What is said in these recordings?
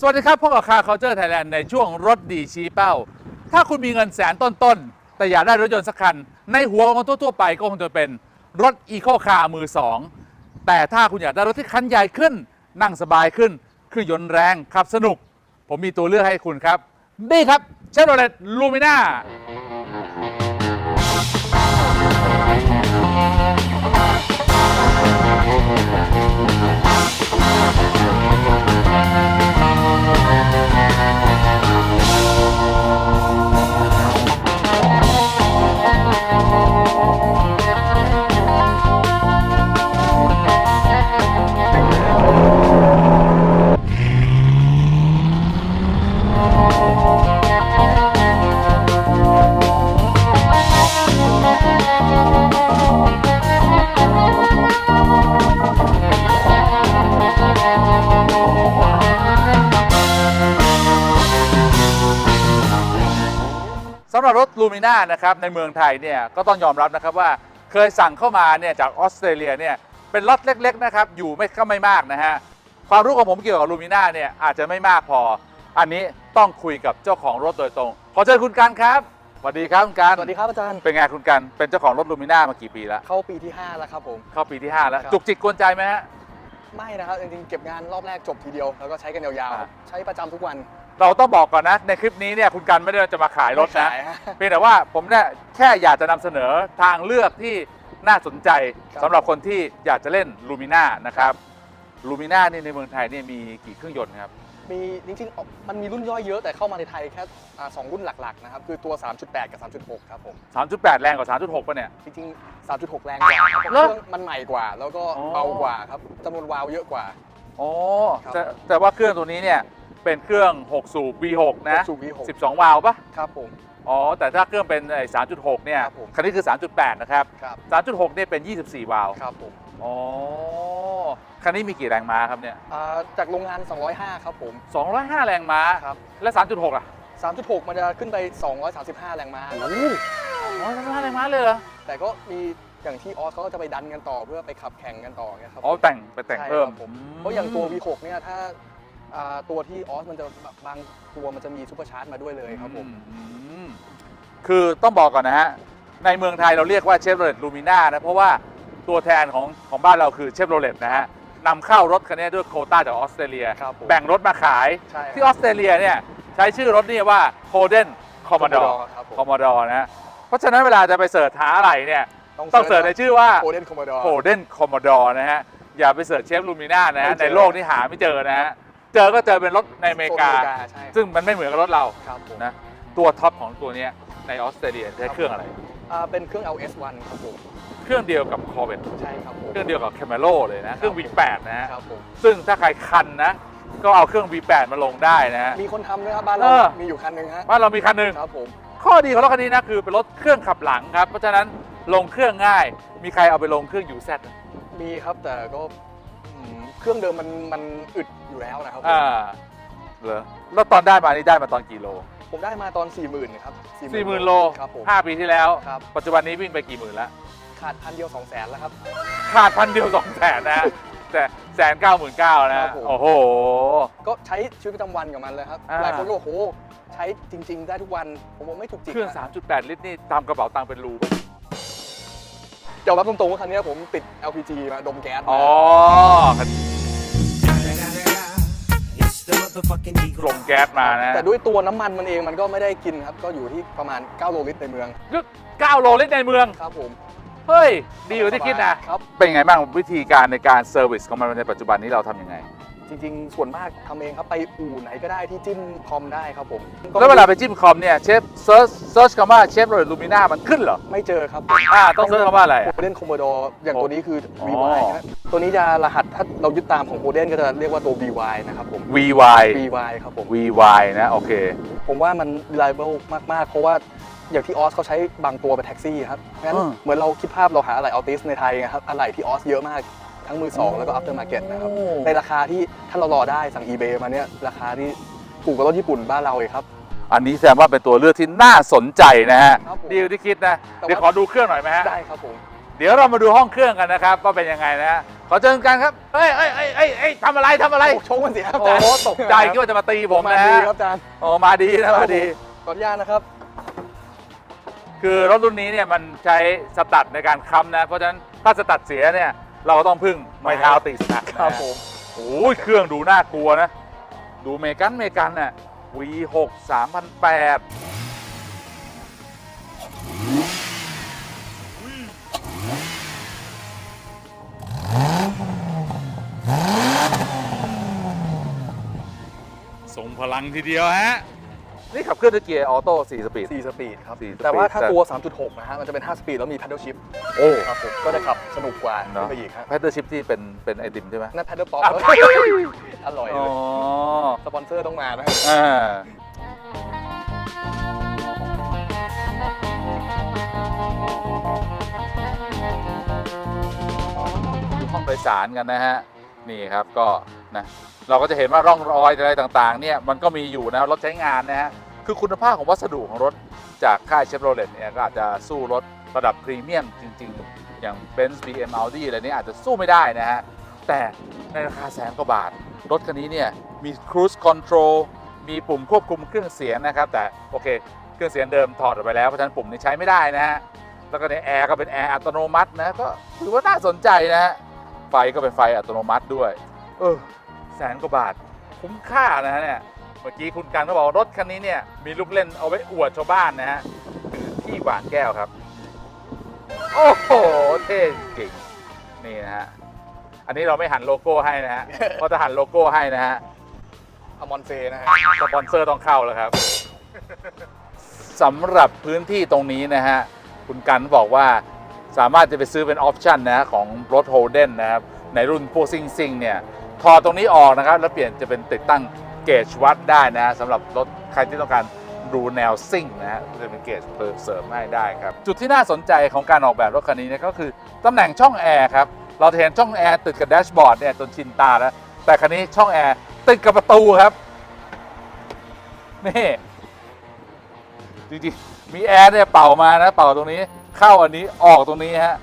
สวัสดีครับพบกับคาร์เคาเจอร์ไทยแลนด์ในช่วงรถดีชี้เป้า ถ้าคุณมีเงินแสนต้นๆ แต่อยากได้รถยนต์สักคัน ในหัวของคนทั่วๆไปก็คงจะเป็นรถอีโคคาร์มือสองแต่ถ้าคุณอยากได้รถที่คันใหญ่ขึ้น นั่งสบายขึ้นเครื่องยนต์แรงขับสนุก ผมมีตัวเลือกให้คุณครับ นี่ครับเชฟโรเลตลูมิน่าส ลูมิน่านะครับในเมืองไทยเนี่ยก็ต้องยอมรับนะครับว่าเคยสั่งเข้ามาเนี่ยจากออสเตรเลียเนี่ยเป็นล็อตเล็กๆนะครับอยู่ไม่ก็ไม่มากนะฮะความรู้ของผมเกี่ยวกับลูมิน่าเนี่ยอาจจะไม่มากพอ อันนี้ต้องคุยกับเจ้าของรถโดยตรง ขอเชิญคุณกันครับสวัสดีครับคุณกันสวัสดีครับอาจารย์ เป็นไงคุณกันเป็นเจ้าของรถลูมิน่ามากี่ปีแล้ว เข้าปีที่ 5 แล้วครับผม เข้าปีที่ 5 แล้ว ครับ จุกจิกกวนใจไหมฮะ ไม่นะครับ จริงๆ เก็บงานรอบแรกจบทีเดียว แล้วก็ใช้กันยาวอ่า ๆ ใช้ประจำทุกวัน เราต้องบอกก่อนนะในคลิปนี้เนี่ยคุณกันไม่ได้จะมาขายรถนะไม่ขายฮะ เพียงแต่ว่าผมเนี่ยแค่อยากจะนำเสนอทางเลือกที่น่าสนใจครับ สำหรับคนที่อยากจะเล่นลูมิน่านะครับลูมิน่านี่ในเมืองไทยเนี่ยมีกี่เครื่องยนต์ครับ มีจริงๆออกมันมีรุ่นย่อยเยอะแต่เข้ามาในไทยแค่อ่าสองรุ่นหลักๆนะครับคือตัว 3.8 กับ 3.6 ครับผม 3.8 แรงกว่า 3.6ป่ะเนี่ย จริงๆ 3.6 แรงกว่าครับเพราะเหรอเครื่องมันใหม่กว่า แล้วก็อ๋อ เบากว่าครับจำนวนวาล์วเยอะกว่า อ๋อครับ แต่แต่ว่าเครื่องตัวนี้เนี่ย เป็นเครื่อง 6 สูบ V6 นะ สูบ V6 12 วาล์วปะครับผม อ๋อ แต่ถ้าเครื่องเป็นไอ้3.6 เนี่ย ครับผม คันนี้คือ 3.8 นะครับ ครับ3.6 เนี่ยเป็น 24 วาล์วครับผมอ๋อ คันนี้มีกี่แรงม้าครับเนี่ย อ่าจากโรงงาน 205 ครับผม 205 แรงม้า ครับ และ 3.6อะ3.6 มันจะขึ้นไป 235 แรงม้าครับอ๋อ235แรงม้าเลยเหรอ แต่ก็มีอย่างที่ออสเขาก็จะไปดันกันต่อเพื่อไปขับแข่งกันต่อเงี้ยครับ อ๋อ แต่งไปแต่งใช่เพิ่มครับผม เพราะอย่างตัว V6 เนี่ยถ้า อ่าตัวที่ออสมันจะบางตัวมันจะมีซูเปอร์ชาร์จมาด้วยเลยครับผม อืมคือต้องบอกก่อนนะฮะ ในเมืองไทยเราเรียกว่าเชฟโรเลตลูมิน่านะ เพราะว่าตัวแทนของของบ้านเราคือเชฟโรเลตนะฮะนำเข้ารถคันนี้ด้วยโควต้าจากออสเตรเลีย ครับผม แบ่งรถมาขาย ใช่ที่ออสเตรเลียเนี่ยใช้ชื่อรถนี่ว่าโ o เดนคอมม d ดอ Commodore ร์ครับผมคอมมดอร์นะเพราะฉะนั้นเวลาจะไปเสิร์ชหาอะไรเนี่ย ต้องเสิร์ชในชื่อว่า โคเดนคอมโมดอร์โ o เดนคอมมดอร์นะฮะ อย่าไปเสิร์ชเชฟลูมิน่านะฮะ ไม่เจอในโลกนี้หาไม่เจอนะฮะ เจอก็เจอเป็นรถในอเมริกา ใช่ซึ่งมันไม่เหมือนกับรถเราครับผมนะตัวท็อปของตัวเนี้ยในออสเตรเลียใช้เครื่องอะไร อ่าเป็นเครื่อง LS1 ครับผมเครื่องเดียวกับ Corvette ใช่ครับผมเครื่องเดียวกับ Camaro เลยนะ เครื่อง V8 นะฮะครับผมซึ่งถ้าใครคันนะ ก็เอาเครื่อง V8 มาลงได้นะฮะ มีคนทำด้วยครับบ้านเอเราอมีอยู่คันหนึ่งฮะว่าเรามีคันหนึ่ง ครับผมข้อดีของรถคันนี้นะคือเป็นรถเครื่องขับหลังครับ เพราะฉะนั้นลงเครื่องง่าย มีใครเอาไปลงเครื่อง UZ ไหมมีครับแต่ก็อืม เครื่องเดิมมันมันอึดอยู่แล้วนะครับผมอ่าเหรอแล้วตอนได้มานี่ได้มาตอนกี่โลผมได้มาตอน 40,000ครับสี่หมื่นโลครับผม ห้าปีที่แล้ว ครับ ปัจจุบันนี้วิ่งไปกี่หมื่นแล้วขาดพันเดียว2 0 0แสนแล้วครับ ขาดพันเดียวสองแสนนะ แต่แสนเก้าหมื่นเก้าคนะรับผม โอ้โห ก็ใช้ชีวิตประจำวันกับมันเลยครับอ่า หลายคนก็บอกโหใช้จริง ๆ ได้ทุกวันผมบอกไม่ถูกจิกเครื่อง นะ3.8 ลิตรนี่ตามกระเป๋าตังค์เป็นรูปะยอมรับตรงๆว่าคันนี้ผมติด LPG มาดมแก๊สมาอ๋อ It's the motherfucking กลมแก๊สมานะแต่ด้วยตัวน้ำมันมันเองมันก็ไม่ได้กินครับ ก็อยู่ที่ประมาณ 9 โลลิตรในเมืองก็9โลลิตรในเมือง ครับผมเฮ้ย ดีกว่าที่คิดนะครับ เป็นไงบ้างวิธีการในการเซอร์วิสของมันในปัจจุบันนี้เราทำยังไง จริง ๆ ส่วนมากทำเองครับไปอู่ไหนก็ได้ที่จิ้มคอมได้ครับผมแล้วเวลาไปจิ้มคอมเนี่ยเชฟเซิร์ชเซิร์ชคำว่าเชฟโรเลตลูมิน่ามันขึ้นเหรอ ไม่เจอครับอ่าต้องเซิร์ชคำว่าอะไรโคเดนคอมโมดอร์อย่างตัวนี้คือ อ๋อ VY ครับตัวนี้จะรหัสถ้าเรายึดตามของโคเดนก็จะเรียกว่าตัว VY นะครับผม VY VY ครับผม VY นะโอเค ผมว่ามัน reliable มาก ๆ เพราะว่าอย่างที่ออสเขาใช้บางตัวเป็นแท็กซี่ครับ งั้นอืม เหมือนเราคิดภาพเราหาอะไหล่ออติสในไทยไงครับอะไหล่ที่ออสเยอะมาก ทั้งมือสองแล้วก็ after market นะครับ โอ้ ในราคาที่ถ้าเรารอได้สั่ง eBay มาเนี่ยราคาที่ถูกกว่ารถญี่ปุ่นบ้านเราอีกครับ อันนี้แสดงว่าเป็นตัวเลือกที่น่าสนใจนะฮะครับผมดีกว่าที่คิดนะ แต่ว่า เดี๋ยวขอดูเครื่องหน่อยไหมฮะ ได้ครับผม เดี๋ยวเรามาดูห้องเครื่องกันนะครับว่าเป็นยังไงนะฮะ ขอเชิญกันครับเฮ้ยเฮ้ยเฮ้ยเฮ้ยเฮ้ยทำอะไรทำอะไร โอ้โชคมันเสียครับโอ้อาจารย์โหตกใจคิดว่าจะมาตีผมมานะดีฮะครับอาจารย์โอ้มาดีนะมาดี ขออนุญาตนะครับ คือรถรุ่นนี้เนี่ยมันใช้สตัดในการค้ำนะ เพราะฉะนั้นถ้าสตัดเสียเนี่ย เราก็ต้องพึ่งไม้เท้าตีสตัดนะครับผม โอ้ยเครื่องดูน่ากลัวนะ ดูเมกันเมกันน่ะ V6 3008ส่งพลังทีเดียวฮะ นี่ขับเคลื่อนด้วยเกียร์ออโต้4สปีด 4 สปีดครับสี่สปีดแต่ว่าถ้าแต่ตัว 3.6 นะฮะ มันจะเป็น 5 สปีดแล้วมี paddle shift โอ้ครับผมก็จะขับสนุกกว่าเนาะขึ้นไปอีกครับแพทเทอร์ชิพที่เป็นเป็นไอติมใช่ไหมนั่น paddle pop อะอร่อยอ๋เลอยสปอนเซอร์ต้องมานะอ่าห้องโดยสารกันนะฮะ นี่ครับก็นะเราก็จะเห็นว่าร่องรอยอะไรต่างๆเนี่ยมันก็มีอยู่นะรถใช้งานนะฮะ คือคุณภาพของวัสดุของรถจากค่ายเชฟโรเลตเนี่ยก็อาจจะสู้รถระดับพรีเมียมจริง ๆ อย่าง Benz BM Audi อะไรนี้อาจจะสู้ไม่ได้นะฮะ แต่ในราคาแสนกว่าบาท รถคันนี้เนี่ยมี Cruise Control มีปุ่มควบคุมเครื่องเสียงนะครับ แต่โอเค เครื่องเสียงเดิมถอดออกไปแล้ว เพราะฉะนั้นปุ่มนี้ใช้ไม่ได้นะฮะ แล้วก็ในแอร์ก็เป็นแอร์อัตโนมัตินะก็ถือว่าน่าสนใจนะฮะ ไฟก็เป็นไฟอัตโนมัติด้วย เออแสนกว่าบาทคุ้มค่านะฮะเนี่ย มื่อกี้คุณกันก็บอกว่ารถคันนี้เนี่ยมีลูกเล่นเอาไว้อวดชาวบ้านนะฮะคือที่หวานแก้วครับ โอ้โหเท่จริงนี่นะฮะอันนี้เราไม่หันโลโก้ให้นะฮะเพราะถ้าหันโลโก้ให้นะฮะอมอนเฟนะฮะสปอนเซอร์ต้องเข้าแล้วครับสำหรับพื้นที่ตรงนี้นะฮะคุณกันบอกว่าสามารถจะไปซื้อเป็นออปชันนะฮะของรถโฮเดนนะครับในรุ่นพวกซิงซิงเนี่ยถอดตรงนี้ออกนะครับ แล้วเปลี่ยนจะเป็นติดตั้ง เกจวัดได้นะสำหรับรถใครที่ต้องการดูแนวซิ่งนะฮะจะเป็นเกจเสริมให้ได้ครับ จุดที่น่าสนใจของการออกแบบรถคันนี้เนยก็คือตำแหน่งช่องแอร์ครับ เราจะเห็นช่องแอร์ติดกับแดชบอร์ดเนี่ยจนชินตาแล้ว แต่คันนี้ช่องแอร์ติดกับประตูครับ นี่ จริงๆ มีแอร์เนี่ยเป่ามานะ เป่าตรงนี้ เข้าอันนี้ออกตรงนี้ฮะ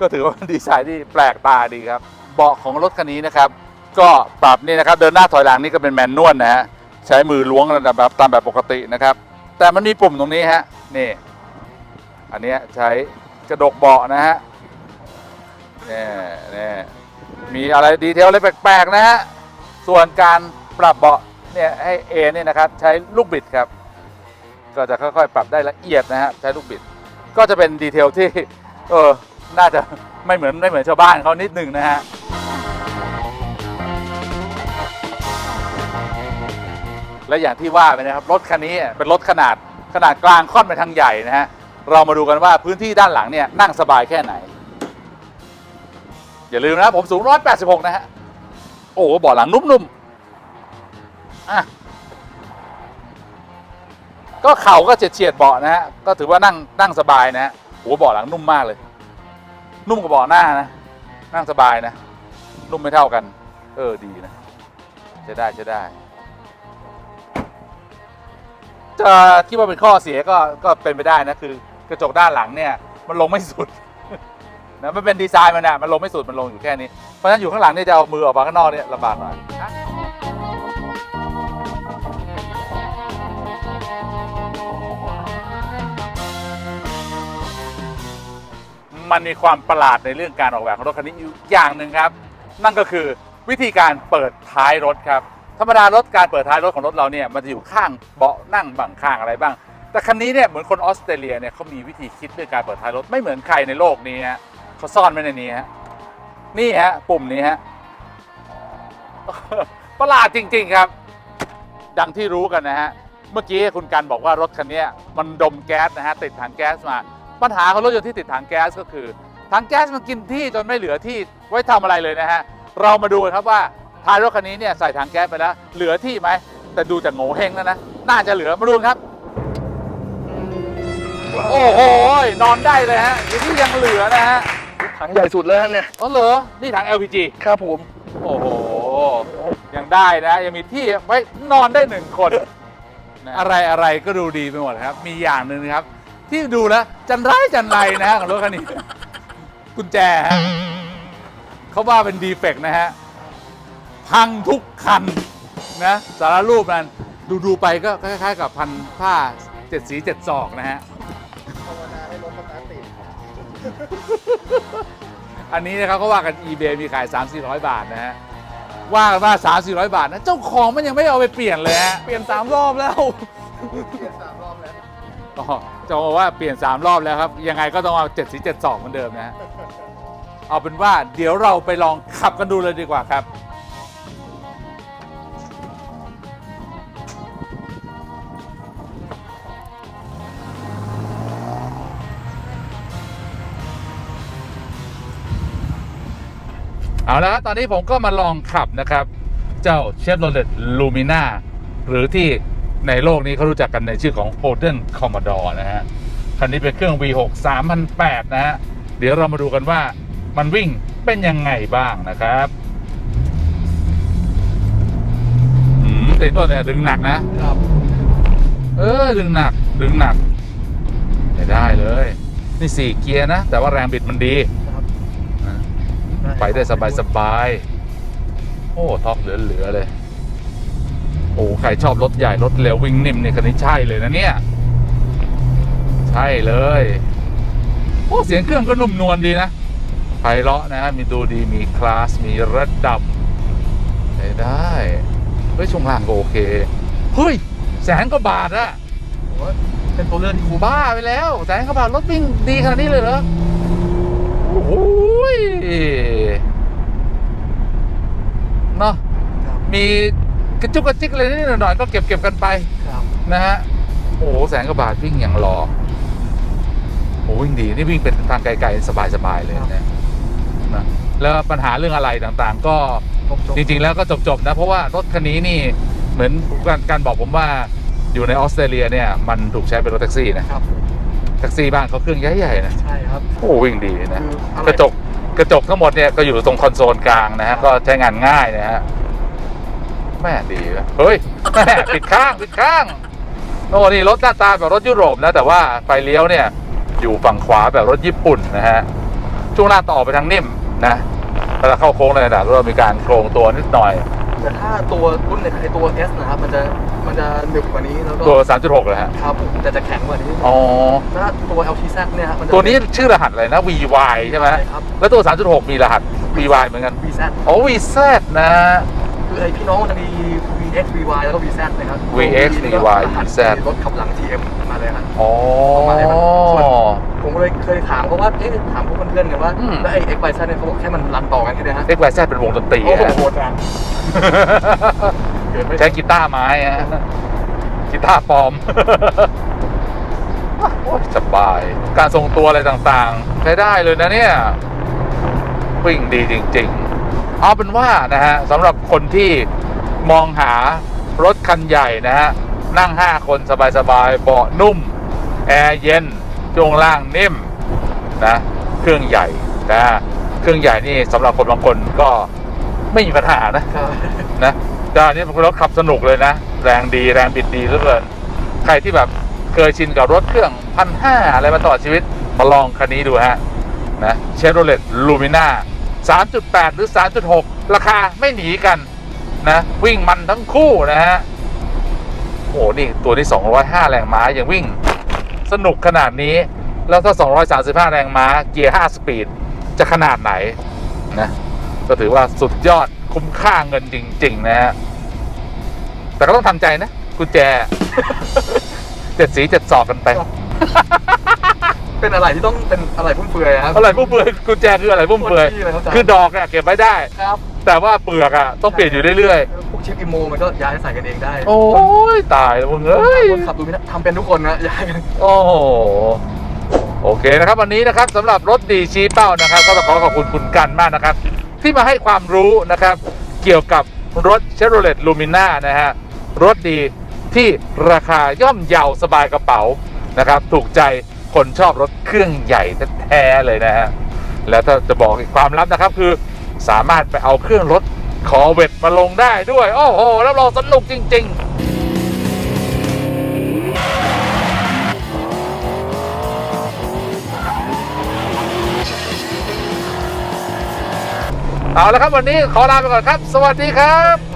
ก็ถือว่าเป็นดีไซน์ที่แปลกตาดีครับ เบาะของรถคันนี้นะครับ ก็ปรับนี่นะครับเดินหน้าถอยหลังนี่ก็เป็นแมนนวลนะฮะใช้มือล้วงระแบบตามแบบปกตินะครับ แต่มันมีปุ่มตรงนี้ฮะนี่อันนี้ใช้กระดกเบาะนะฮะนี่นี่มีอะไรดีเทลอะไรแปลกๆนะฮะส่วนการปรับเบาะเนี่ยให้เอเนี่ยนะครับใช้ลูกบิดครับ ก็จะค่อยๆ ปรับได้ละเอียดนะฮะใช้ลูกบิด ก็จะเป็นดีเทลที่เออน่าจะไม่เหมือนไม่เหมือนชาวบ้านเขานิดหนึ่งนะฮะ และอย่างที่ว่าไปนะครับรถคันนี้เป็นรถขนาดขนาดกลางค่อนไปทางใหญ่นะฮะเรามาดูกันว่าพื้นที่ด้านหลังเนี่ยนั่งสบายแค่ไหน อย่าลืมนะผมสูง 186 นะฮะ โอ้โหเบาะหลังนุ่มๆอะก็เข่าก็เฉียดเบาะนะฮะ ก็ถือว่านั่งนั่งสบายนะฮะโอ้โหเบาะหลังนุ่มมากเลย นุ่มกว่าเบาะหน้านะ นั่งสบายนะ นุ่มไม่เท่ากัน เออดีนะใช้ได้ใช้ได้ จะคิดว่าเป็นข้อเสียก็ก็เป็นไปได้นะคือกระจกด้านหลังเนี่ยมันลงไม่สุดนะมันเป็นดีไซน์มันนะมันลงไม่สุดมันลงอยู่แค่นี้ เพราะฉะนั้นอยู่ข้างหลังเนี่ยจะเอามือออกมาข้างนอกเนี่ยลำบากหน่อยมันมีความประหลาดในเรื่องการออกแบบของรถคันนี้อยู่อย่างหนึ่งครับ นั่นก็คือวิธีการเปิดท้ายรถครับ ธรรมดารถการเปิดท้ายรถของรถเราเนี่ยมันจะอยู่ข้างเบาะนั่งบังข้างอะไรบ้าง แต่คันนี้เนี่ยเหมือนคนออสเตรเลียเนี่ยเขามีวิธีคิดเรื่องการเปิดท้ายรถไม่เหมือนใครในโลกนี้ฮะเขาซ่อนไว้ในนี้ฮะนี่ฮะปุ่มนี้ฮะประหลาดจริง ๆครับ ดังที่รู้กันนะฮะเมื่อกี้คุณกันบอกว่ารถคันนี้มันดมแก๊สนะฮะติดถังแก๊สมา ปัญหาของรถยนต์ที่ติดถังแก๊สก็คือถังแก๊สมันกินที่จนไม่เหลือที่ไว้ทำอะไรเลยนะฮะเรามาดูครับว่า ท้ายรถคันนี้เนี่ยใส่ถังแก๊สไปแล้ว เหลือที่ไหม แต่ดูจากโง่เฮงแล้วนะ น่าจะเหลือมาดูกันครับ โอ้โห นอนได้เลยฮะอย่างนี้ยังเหลือนะฮะถังใหญ่สุดเลยฮะเนี่ยอ๋อเหรอ นี่ถัง LPG ครับผม โอ้โห ยังได้นะ ยังมีที่ไว้นอนได้หนึ่งคน อะไรอะไรก็ดูดีไปหมดครับ มีอย่างหนึ่งนะครับ ที่ดูแล้ว จันไรจันไรนะฮะของรถคันนี้ กุญแจฮะขเขาว่าเป็นดีเฟกต์นะฮะ พังทุกคันนะสารรูปนั้นดูดูๆไปก็คล้ายๆกับพันผ้าเจ็ดสีเจ็ดศอกนะฮะภาวนาให้รถสตาร์ทติดอันนี้นะครับเขาว่ากัน eBay มีขาย 3 4 0 0 บาทนะฮะว่ากันว่า 3 4 0 0 บาทนะเจ้าของมันยังไม่เอาไปเปลี่ยนเลยฮะเปลี่ยนสามรอบแล้วอ๋อจะบอกว่าเปลี่ยน 3 รอบแล้วครับ ยังไงก็ต้องเอา7สี7 2เหมือนเดิมนะฮะเอาเป็นว่าเดี๋ยวเราไปลองขับกันดูเลยดีกว่าครับ เอาละครับตอนนี้ผมก็มาลองขับนะครับ เจ้า Chevrolet Lumina หรือที่ในโลกนี้เขารู้จักกันในชื่อของ Holden Commodore นะฮะ คันนี้เป็นเครื่อง V6 3008 นะฮะ เดี๋ยวเรามาดูกันว่ามันวิ่งเป็นยังไงบ้างนะครับอืมติดต้นเนี่ยดึงหนักนะ ครับ เออ ดึงหนัก ดึงหนักไม่ได้เลย นี่สี่เกียร์นะ แต่ว่าแรงบิดมันดีครับนะ ไปได้สบายสบายๆ โอ้ท็อปเหลือๆเลย โอ้ใครชอบรถใหญ่รถเร็ววิ่งนิ่มเนี่ยคันนี้ใช่เลยนะเนี่ย ใช่เลย โอ้เสียงเครื่องก็นุ่มนวลดีนะไพเราะนะมีดูดีมีคลาส มีระดับใช้ได้เฮ้ยช่วงล่างก็โอเค เฮ้ยแสนกว่าบาทอะเป็นตัวเลือกที่คุ้มบ้าไปแล้ว แสนกว่าบาทรถวิ่งดีขนาดนี้เลยเหรอ โอ้โหยเนาะครับมีกระจุกกระจิกอะไรนิดๆหน่อยๆก็เก็บเก็บกันไป ครับนะฮะ โอ้โหแสนกว่าบาทวิ่งอย่างรอโอ้วิ่งดี นี่วิ่งเป็นทางไกลๆ สบาย ๆ เลยนะนะแล้วปัญหาเรื่องอะไรต่างๆ ก็จบจบจริง ๆ แล้วก็จบ ๆ นะ เพราะว่ารถคันนี้นี่เหมือนการการบอกผมว่าอยู่ในออสเตรเลียเนี่ย มันถูกใช้เป็นรถแท็กซี่นะ ครับ แท็กซี่บ้านเขาเครื่องใหญ่ๆนะใช่ครับโอ้วิ่งดีนะคืออะไรกระจกกระจกทั้งหมดเนี่ยก็อยู่ตรงคอนโซลกลางนะฮะก็ใช้งานง่ายนะฮะแม่ดีนะเฮ้ยแม่ปิดข้างปิดข้างโอ้นี่รถหน้าตาแบบรถยุโรปนะแต่ว่าไฟเลี้ยวเนี่ย อยู่ฝั่งขวาแบบรถญี่ปุ่นนะฮะช่วงหน้าต่อไปทางนิ่มนะเวลาเข้าโค้งเลยนะเรามีการโครงตัวนิดหน่อยแต่ถ้าตัวรุ่นในไอตัว S นะครับมันจะมันจะหนึบกว่านี้แล้วก็ตัว 3.6เลยฮะ ครับแต่จะแข็งกว่านี้อ๋อ ถ้าตัว LTZ เนี่ยครับมันจะ ตัวนี้ชื่อรหัสอะไรนะ VY ใช่ไหมใช่ครับ แล้วตัว 3.6 มีรหัส VY เหมือนกัน VZ อ๋อ VZ นะ คือไอพี่น้องมันจะมี VX VY แล้วก็ VZ นะครับ VX ตัว VY ก็ VY รหัส VZ รถขับหลัง TM มาเลยครับ อ๋อ ประมาณนี้ครับส่วนผมก็เลยเคยถามเขาว่า เอ๊ะถามพวกเพื่อนๆกันว่า อืม แล้วไอ้ X Y Z เนี่ยเขาบอกแค่มันรันต่อกันแค่เนี้ยฮะ XYZ เป็นวงดนตรีโอ้โหฮะ โหดจังเกิดไม่ ใช้กีตาร์ไม้ฮะกีตาร์ปลอมโอ้ยสบาย การทรงตัวอะไรต่างๆ ใช้ได้เลยนะเนี่ยวิ่งดีจริง ๆ เอาเป็นว่านะฮะสำหรับคนที่มองหารถคันใหญ่นะฮะ นั่ง 5 คนสบายๆเบาะนุ่ม แอร์เย็นช่วงล่างนิ่มนะเครื่องใหญ่นะเครื่องใหญ่นี่สำหรับคนบางคนก็ไม่มีปัญหานะครับนะ แต่อันนี้เป็นรถขับสนุกเลยนะ แรงดีแรงบิดดีเหลือเกิน ใครที่แบบเคยชินกับรถเครื่องพันห้าอะไรมาตลอดชีวิต มาลองคันนี้ดูฮะนะเชฟโรเลตลูมิน่า3.8 หรือ 3.6 ราคาไม่หนีกันนะ วิ่งมันทั้งคู่นะฮะโอ้โหนี่ ตัวนี้ 205 แรงม้ายังวิ่ง สนุกขนาดนี้ แล้วถ้า 235 แรงม้า เกียร์ 5 สปีด จะขนาดไหนนะ ก็ถือว่าสุดยอด คุ้มค่าเงินจริง ๆ นะฮะ แต่ก็ต้องทำใจนะกุญแจเจ็ดสีเจ็ดศอกกันไปเป็นอะไรที่ต้องเป็นอะไรฟุ่มเฟือยครับ อะไรพวกเปลือยกุญแจคืออะไรพวกเปลือยโคตรขี้เลยครับอาจารย์คือดอกอะเก็บไว้ได้ครับ แต่ว่าเปลือกอะต้องเปลี่ยนอยู่เรื่อยพวกชิปอิโมมันก็ย้ายใส่กันเองได้ๆโอ้ยตายแล้วมึงเอ้ยคนขับดูไม่ได้ทำเป็นทุกคนนะย้ายกันโอ้โหโอเคนะครับวันนี้นะครับสำหรับรถดีชี้เป้านะครับ ก็ต้องขอขอบคุณคุณกันมากนะครับ ที่มาให้ความรู้นะครับ เกี่ยวกับรถ Chevrolet Lumina นะฮะ รถดีที่ราคาย่อมเยาสบายกระเป๋านะครับ ถูกใจคนชอบรถเครื่องใหญ่แท้ๆเลยนะฮะ แล้วถ้าจะบอกอีกความลับนะครับคือสามารถไปเอาเครื่องรถคอเวตมาลงได้ด้วย โอ้โหแล้วรองสนุกจริง ๆ เอาละครับวันนี้ขอลาไปก่อนครับ สวัสดีครับ